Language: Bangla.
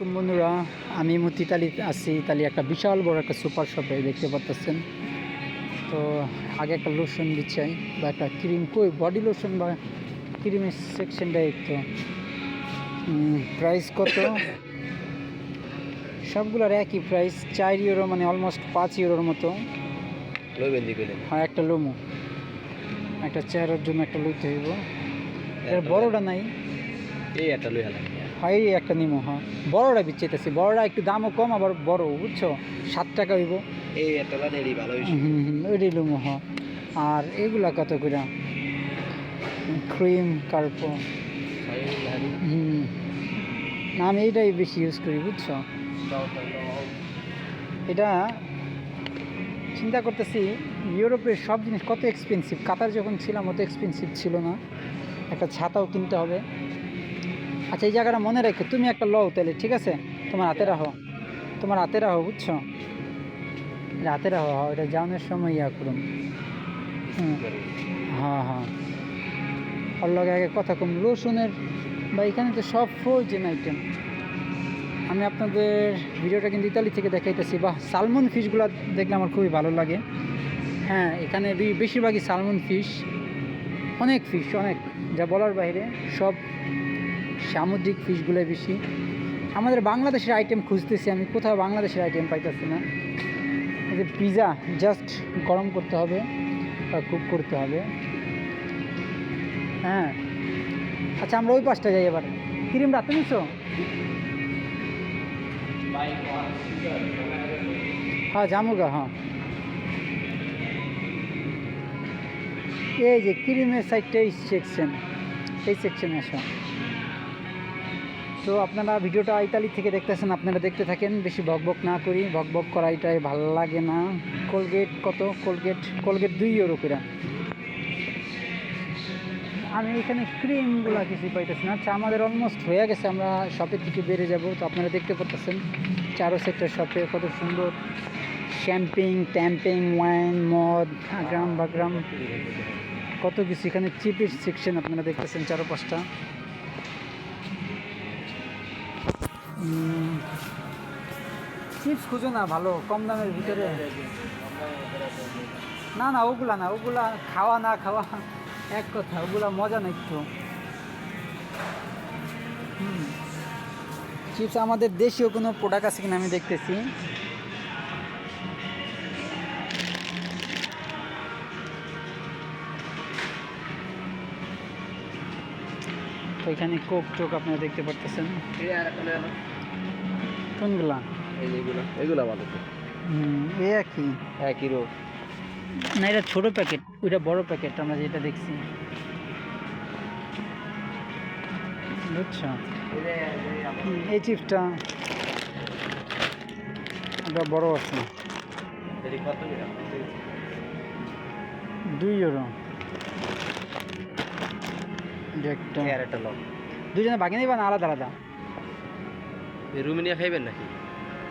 বন্ধুরা আমি মতি ইতালি আছি। ইতালি একটা বিশাল বড় একটা সুপার শপে দেখতে পাচ্ছেন তো আগে একটা লোশন দিচ্ছাই বা একটা ক্রিম কই বডি লোশন বা ক্রিমের সেকশনটা একটু প্রাইস কত? সবগুলোর একই প্রাইস চার ইউরো মানে অলমোস্ট পাঁচ ইউরোর মতো। আর একটা লোমো একটা চেহারার জন্য একটা লইতে হইব। এর বড়টা নাই। এই একটা লই হালাম হয় একটা নিমো হ্যাঁ। বড়টা বিচ্ছেতেছি বড়টা একটু দামও কম আবার বড় বুঝছ? সাত টাকা হইব। এই একটা ভালো হইছে। হুম হুম ওইটাই লুমো হ আর এগুলা কত করে ক্রিম কার্পো। হুম। না আমি এইটাই বেশি ইউজ করি বুঝছ? এটা চিন্তা করতেছি ইউরোপের সব জিনিস কত এক্সপেন্সিভ কাতার যখন ছিলাম অত এক্সপেন্সিভ ছিল না। একটা ছাতাও কিনতে হবে। আচ্ছা এই জায়গাটা মনে রেখো তুমি একটা লও তাহলে ঠিক আছে? তোমার হাতে রাখো। তোমার হাতে রাখো বুঝছ? রাতে রাখো হ্যাঁ, এটা যাওয়ানোর সময় ইয়া করুন। হ্যাঁ হ্যাঁ। ওর লগে আগে কথা কম। রসুনের বা এখানে তো সব ফ্রোজেন আইটেম আমি আপনাদের ভিডিওটা কিন্তু ইতালি থেকে দেখাইতেছি। বা সালমন ফিশগুলো দেখলে আমার খুবই ভালো লাগে। হ্যাঁ এখানে বেশিরভাগই সালমন ফিশ অনেক ফিশ অনেক। যা বলার বাইরে সব সামুদ্রিক ফিশগুলোই বেশি। আমাদের বাংলাদেশের আইটেম খুঁজতেছি, আমি কোথাও বাংলাদেশের আইটেম পাইতেছি না। এই যে পিৎজা জাস্ট গরম করতে হবে বা কুক করতে হবে। হ্যাঁ। আচ্ছা আমরা ওই পাশটা যাই এবার। ক্রিম, রাতে নিছো? হ্যাঁ জামুগা হ্যাঁ। এই যে ক্রিমের সাইডটা এই সেকশন এই সেকশনে আসো। তো আপনারা ভিডিওটা ইতালি থেকে দেখতেছেন, আপনারা দেখতে থাকেন, বেশি বকবক না করি বকবক করা এটাই ভালো লাগে না। কোলগেট কত? কোলগেট কোলগেট দুই ইউরো করে আমি এখানে ক্রিমগুলো কিছু পাইতেছি না আচ্ছা আমাদের অলমোস্ট হয়ে গেছে, আমরা শপের দিকে বেড়ে যাব। তো আপনারা দেখতে পাচ্ছেন চারো সেক্টর শপে কত সুন্দর। শ্যাম্পিং ট্যাম্পিং ওয়াইন মদ আগ্রাম বাগ্রাম কত কিছু এখানে চিপের সেকশন আপনারা দেখতেছেন চারো পাঁচটা চিপস খুঁজো না, ভালো, কম দামের ভিতরে। না না, ওগুলা না, ওগুলা খাওয়া না খাওয়া, এক কথা, ওগুলা মজা না একটু। চিপস আমাদের দেশীয় কোনো প্রোডাক্ট আছে কিনা আমি দেখতেছি। এখানে কোক টোক আপনারা দেখতে পারতেছেন। কোনগুলা? এগুলা ভালো এ একই। এক কিলো না এটা ছোট প্যাকেট ওইটা বড় প্যাকেট আমরা যেটা দেখছি। বুঝছ? এই চিপসটা ওটা বড় আছে। দুই ইউরো একটা বাগিয়ে আর একটা দুজনে বাকি নেবা না আলাদা আলাদা? রুমিনিয়া খাইবেন নাকি?